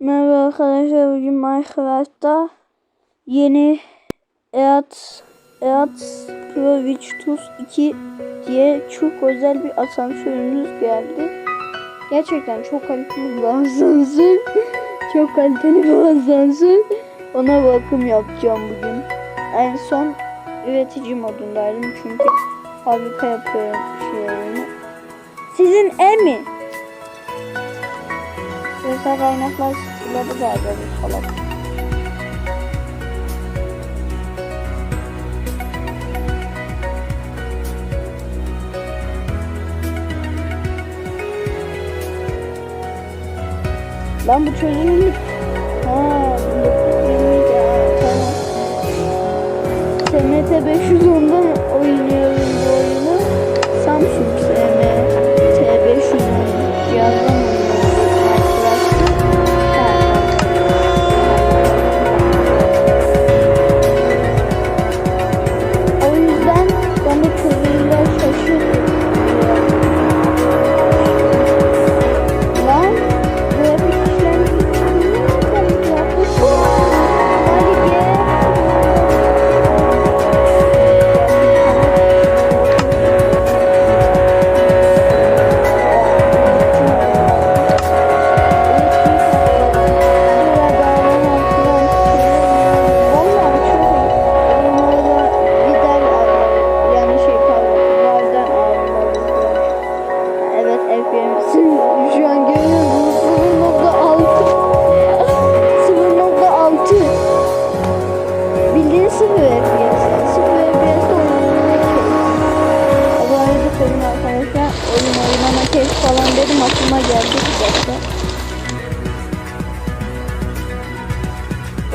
Merhaba arkadaşlar bugün Minecraft'ta yeni EAT EAT Pro Virtus 2 diye çok özel bir asansörümüz geldi. Gerçekten çok kaliteli bir asansör. çok kaliteli bir asansör. Ona bakım yapacağım bugün. En son üretici modundaydım çünkü fabrika yapıyorum şeylerini. Sizin ev Yoksa kaynaklar galiba bu salak. Lan bu çözümlük. Ha, bu çözümlük ya. Tamam. SMT 510'dan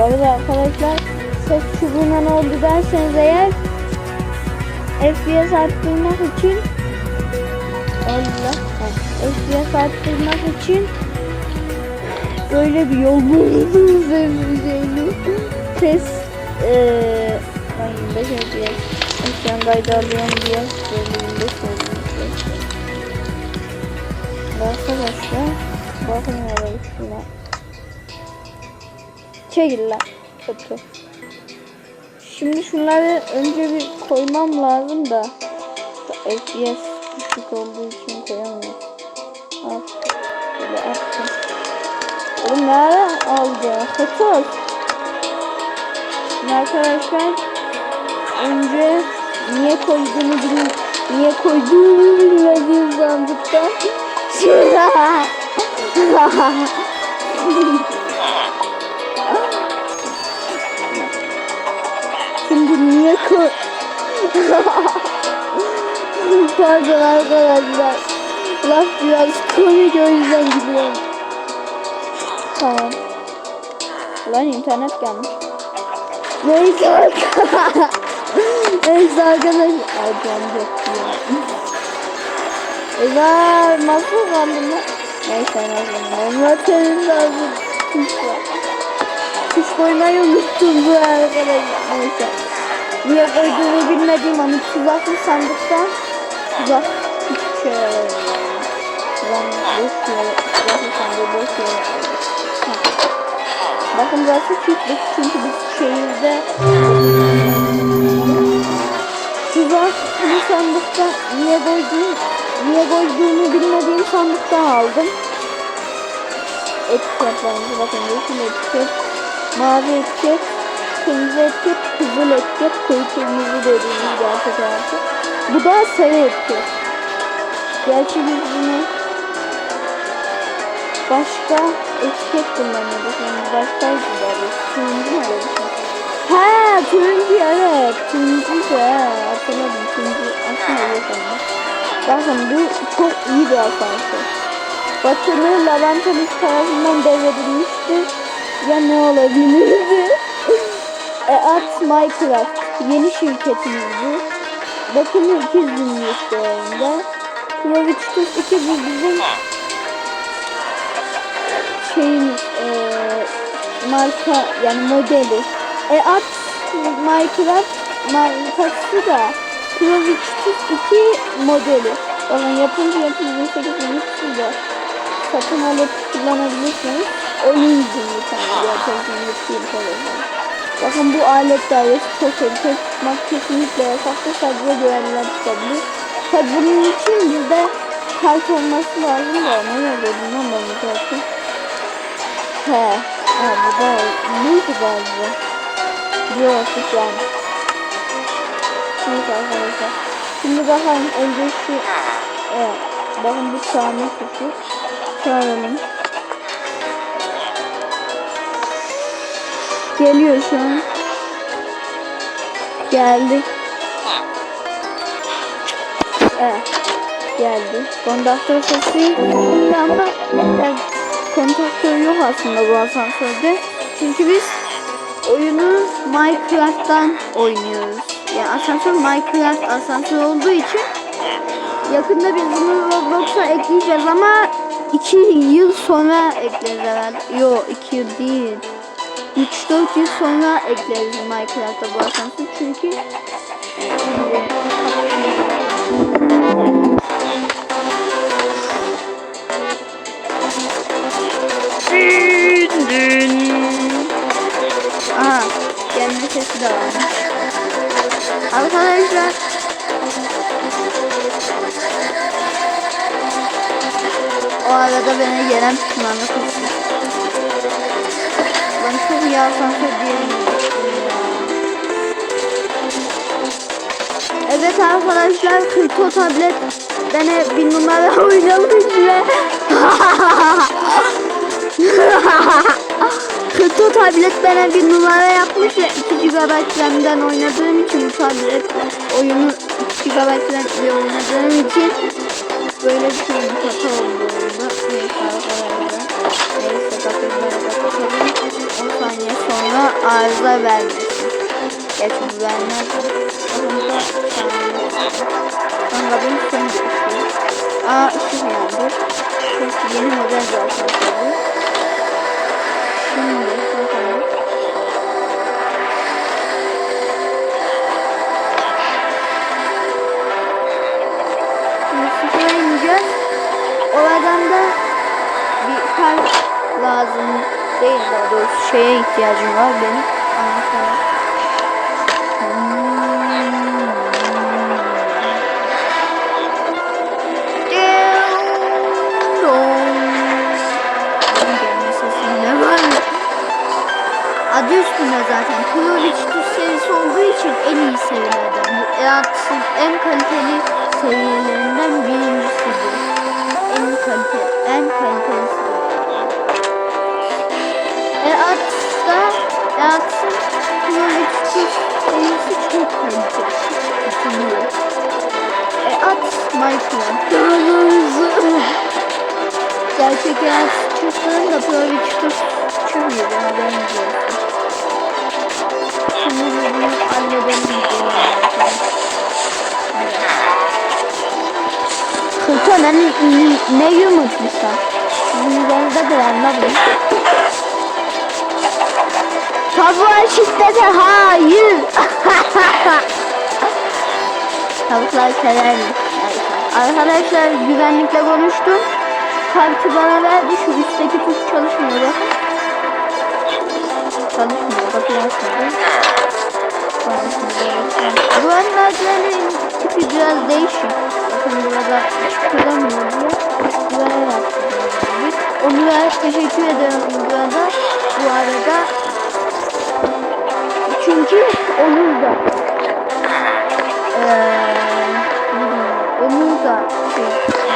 Arada arkadaşlar ses çubuğuna ne oldu derseniz eğer FPS arttırmak için Allah FPS arttırmak için böyle bir yol buldum sevdiceğini ses eee ben 25 FPS ekran kaydı alıyorum diye böyle 25 FPS arkadaşlar bakın şuna çekil lan kötü şimdi şunları önce bir koymam lazım da FPS düşük olduğu için koyamıyorum. Al. Böyle attım. Oğlum ne ara aldı? Kötü. Şimdi arkadaşlar önce niye koyduğunu bilmiyorum. Niye koyduğunu bilmediğim sandıktan. Pardon arkadaşlar. Laf biraz komik o yüzden gülüyorum. Tamam. Lan internet gelmiş. Neyse arkadaşlar. Neyse arkadaşlar. Ay can yok ya. Eyvah nasıl kaldı mı? Neyse nasıl. Envanterim lazım. Kuş koymayı unuttum bu arkadaşlar. Neyse. Niye koyduğumu bilmediğim ama tuzaklı sandıktan tuzak şey yaramıyor. Ben boş yere, tuzaklı sandığı boş yere. Bakın burası kilitli çünkü biz şehirde tuzaklı sandıktan niye koyduğum niye koyduğumu bilmediğim sandıktan aldım. Etiket bence bakın yeşil etiket, mavi etiket, kırmızı etiket, kızıl etiket, koyu kırmızı dediğimiz gerçek artık. Bu da sarı etiket. Gerçi biz bunu başka etiket kullanıyorduk. Yani başkaydı böyle. Turuncu mu şey? He turuncu evet. Turuncu da hatırladım. Turuncu aslında yok ama. Bakın bu çok iyi bir asansör. Batını Lavantalis tarafından devredilmiştir. Ya ne olabilirdi? EAT Minecraft yeni şirketimiz bu. Bakımı 200 bin değerinde. Provitus 2 bu bizim şeyin e, marka yani modeli. EAT Minecraft markası da Provitus 2 modeli. Bakın yapınca yapınca 8 bin de satın alıp kullanabilirsiniz. oyun gibi sanırım. Gerçekten değil telefon. Bakın bu alet dairesi çok tehlikeli. Tutmak kesinlikle yasaktır. Sadece güvenliler tutabilir. Tabi bunun için bizde kart olması lazım da ne yazıyor bilmem ben bu kartı. He. Ha bu da neydi galiba? Yok yani. Neyse arkadaşlar. Şimdi bakalım önce şu evet. Bakın bu çağırma tuşu. Çağıralım. Geliyor şu an. Geldi. Evet. Geldi. Kondaktör sesi. Ama yani, kontaktör yok aslında bu asansörde. Çünkü biz oyunu Minecraft'tan oynuyoruz. Yani asansör Minecraft asansör olduğu için yakında biz bunu Roblox'a ekleyeceğiz ama 2 yıl sonra ekleriz herhalde. Yok 2 yıl değil. 3-4 yıl sonra ekleriz Minecraft'a bu asansör çünkü Dün. Aha gelme sesi de var. Arkadaşlar o arada beni gelen pişmanlık hissi. Ben çok asansör ya. Evet arkadaşlar Kripto tablet bana bir numara oynamış ve Kripto tablet bana bir numara yapmış ve 2 GB RAM'den oynadığım için bu tablet oyunu 2 GB RAM ile oynadığım için böyle bir şey hata oldu. Neyse arkadaşlar. Neyse. 10 saniye sonra arıza vermesin. Geç bu vermez. Onda Kanka benim son düşüyor. Aa ışık yandı. Çok yeni model tabii. Şimdi değil daha doğrusu şeye ihtiyacım var benim. Serisi çok kaliteli. Düşünüyor. Eats Minecraft. Gerçek Eats çıktığında Provich çıkmıyor. Haberiniz olsun. Şimdi bunu halledelim. Sultan hani ne yumurtlusa? Bunu üzerinde de anlamadım. Tavuğa şiddete hayır. Tavuklar severmiş. Arkadaşlar güvenlikle konuştum. Kartı bana verdi. Şu üstteki tuş çalışmıyor. Bakın. Çalışmıyor. Kapıyı açmadı. Bu merdivenin tipi biraz değişik. Bakın burada çıkılamıyor diye. Buraya yaptım. Onlara teşekkür ederim burada. Bu arada çünkü onun da eee onun da şey,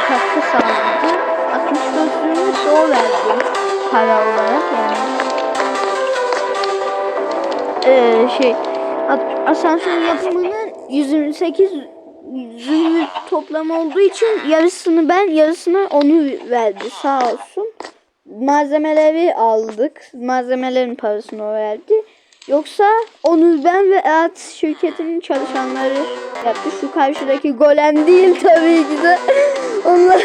katkı sağladı. 64 lirayı da o verdi para olarak yani. Ee, şey asansör yapımının 128 zümrüt toplamı olduğu için yarısını ben yarısını onu verdi sağ olsun. Malzemeleri aldık. Malzemelerin parasını o verdi. Yoksa onu ben ve Eat şirketinin çalışanları yaptı. Şu karşıdaki golem değil tabii ki de. Onlar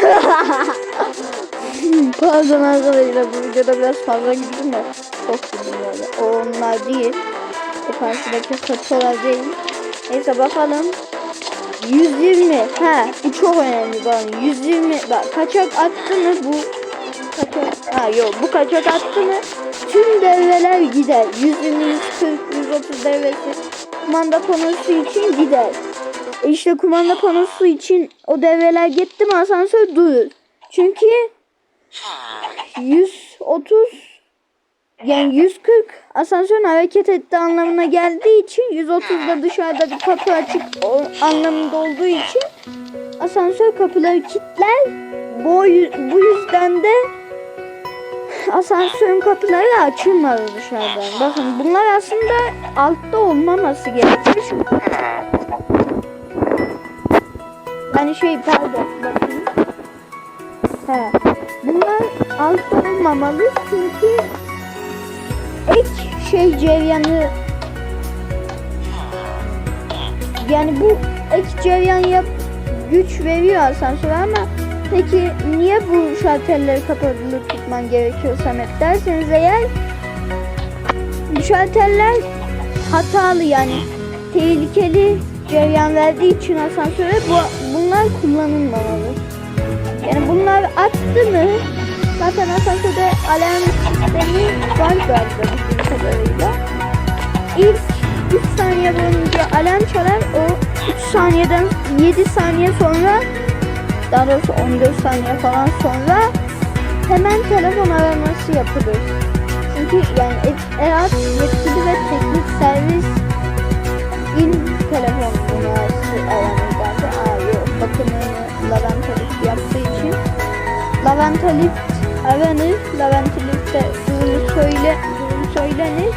Pardon arkadaşlar bu videoda biraz fazla güldüm de çok güldüm böyle. O onlar değil. O karşıdaki fotoğraf değil. Neyse bakalım. 120. Ha bu çok önemli bak. 120. Bak kaçak attı mı bu? Kaçak. Ha yok bu kaçak attı mı tüm devreler gider. 120, 140, 130 devresi kumanda panosu için gider. E işte kumanda panosu için o devreler gitti mi asansör durur. Çünkü 130 yani 140 asansörün hareket ettiği anlamına geldiği için 130'da dışarıda bir kapı açık anlamında olduğu için asansör kapıları kilitler. Bu, bu yüzden de asansörün kapıları açılmadı dışarıdan. Bakın bunlar aslında altta olmaması gerekiyor. Çünkü yani şey pardon bakın. He. Bunlar altta olmamalı çünkü ek şey cereyanı yani bu ek cereyan yap güç veriyor asansöre ama peki niye bu şalterleri kapalı tutman gerekiyor Samet derseniz eğer bu şalterler hatalı yani tehlikeli cereyan verdiği için asansöre bu, bunlar kullanılmamalı. Yani bunlar attı mı zaten asansörde alarm sistemi var galiba bildiğim kadarıyla. İlk 3 saniye boyunca alarm çalar o 3 saniyeden 7 saniye sonra daha doğrusu 14 saniye falan sonra hemen telefon araması yapılır. Çünkü yani e- eğer yetkili ve teknik servis il telefon numarası. Aa yok bakımını Lavanta Lift yaptığı için Lavanta Lift aranır. Lavanta Lift'te durumu söyle, durum söylenir.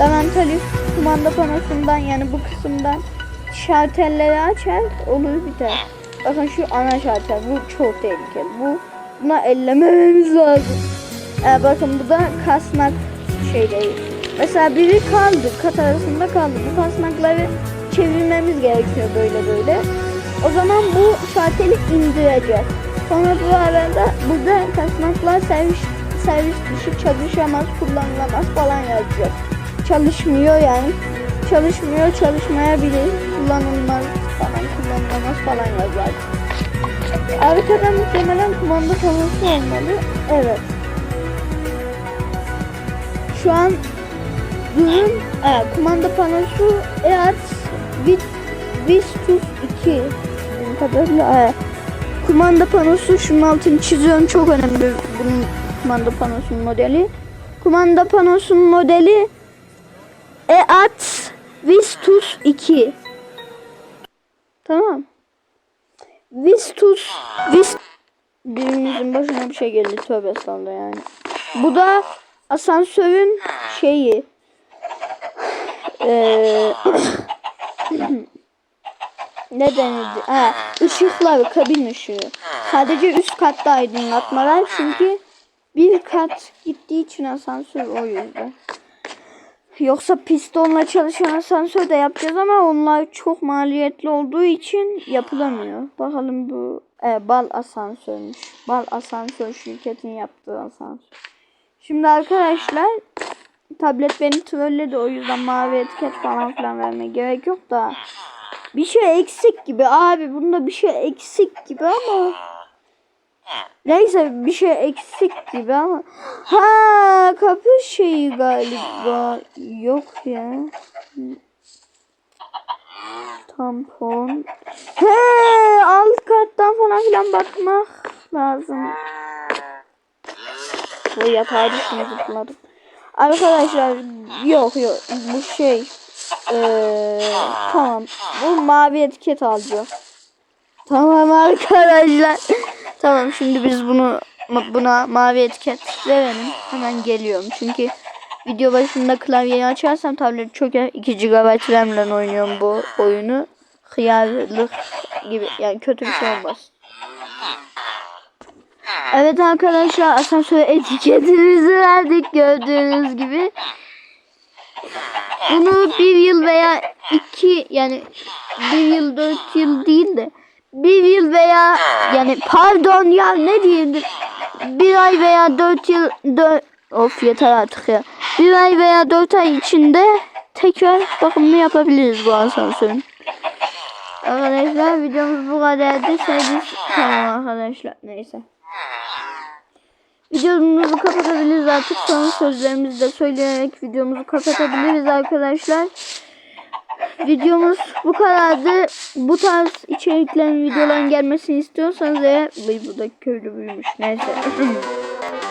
Lavanta Lift kumanda panosundan yani bu kısımdan şartelleri açar olur biter. Bakın şu ana şartel bu çok tehlikeli. Bu buna ellemememiz lazım. Ee, bakın bu da kasnak şeyleri. Mesela biri kaldı, kat arasında kaldı. Bu kasnakları çevirmemiz gerekiyor böyle böyle. O zaman bu şarteli indireceğiz. Sonra bu arada burada kasnaklar servis, servis dışı çalışamaz, kullanılamaz falan yazacak. Çalışmıyor yani. Çalışmıyor, çalışmayabilir, kullanılmaz falan, kullanılamaz falan yazar. Arkada muhtemelen kumanda panosu olmalı. Evet. Şu an durum e, kumanda panosu Vit Vistus 2 Bildiğim kadarıyla e, kumanda panosu şunun altını çiziyorum çok önemli bunun kumanda panosunun modeli. Kumanda panosunun modeli EAT Vistus 2 Tamam. Vistus Vis Birimizin başına bir şey geldi tövbe estağfurullah yani. Bu da asansörün şeyi. Eee ne denildi? Ha, ışıklar, kabin ışığı. Sadece üst katta aydınlatma var çünkü bir kat gittiği için asansör o yüzden. Yoksa pistonla çalışan asansör de yapacağız ama onlar çok maliyetli olduğu için yapılamıyor. Bakalım bu e, bal asansörmüş. Bal asansör şirketin yaptığı asansör. Şimdi arkadaşlar tablet beni trolledi o yüzden mavi etiket falan filan vermeye gerek yok da bir şey eksik gibi abi bunda bir şey eksik gibi ama neyse bir şey eksik gibi ama ha kapı şeyi galiba. Yok ya. Tampon. He alt kattan falan filan bakmak lazım. Bu yatağa düştüm zıpladım arkadaşlar yok yok. Bu şey ee, tamam. Bu mavi etiket alacağım. Tamam arkadaşlar. tamam şimdi biz bunu buna mavi etiket verelim. Hemen geliyorum. Çünkü video başında klavyeyi açarsam tablet çok 2 GB RAM'le oynuyorum bu oyunu. Hıyarlık gibi yani kötü bir şey olmaz. Evet arkadaşlar asansör etiketimizi verdik gördüğünüz gibi. Bunu bir yıl veya iki yani bir yıl dört yıl değil de bir yıl veya yani pardon ya ne diyeyim bir ay veya dört yıl dört of yeter artık ya bir ay veya dört ay içinde tekrar bakımını yapabiliriz bu asansörün. Arkadaşlar videomuz bu kadardı. Sevdiğiniz tamam arkadaşlar neyse. Videomuz videomuzu kapatabiliriz artık. Son sözlerimizi de söyleyerek videomuzu kapatabiliriz arkadaşlar. Videomuz bu kadardı. Bu tarz içeriklerin videoların gelmesini istiyorsanız eğer... Vay bu da köylü büyümüş. Neyse.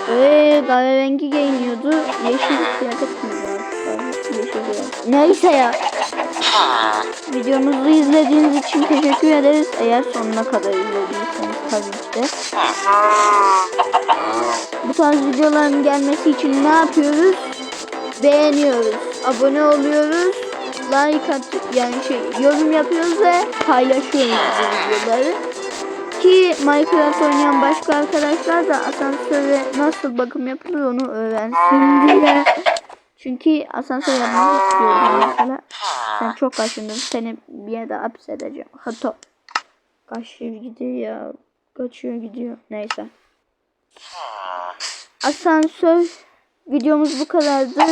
Ve kahverengi giyiniyordu. Yeşil kıyafet mi. Neyse ya. Videomuzu izlediğiniz için teşekkür ederiz. Eğer sonuna kadar izlediyseniz tabii ki de. Bu tarz videoların gelmesi için ne yapıyoruz? Beğeniyoruz. Abone oluyoruz. Like at yani şey yorum yapıyoruz ve paylaşıyoruz bu videoları. Ki Minecraft oynayan başka arkadaşlar da asansöre nasıl bakım yapılır onu öğrensin diye. Çünkü asansör yapmak istiyorum mesela. Sen çok kaşındın. Seni bir yerde hapsedeceğim. Hatta. Kaçıyor gidiyor ya. Kaçıyor gidiyor. Neyse. Asansör videomuz bu kadardı.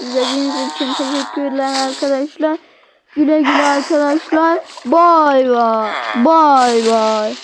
İzlediğiniz için teşekkürler arkadaşlar. Güle güle arkadaşlar. Bay bay. Bay bay.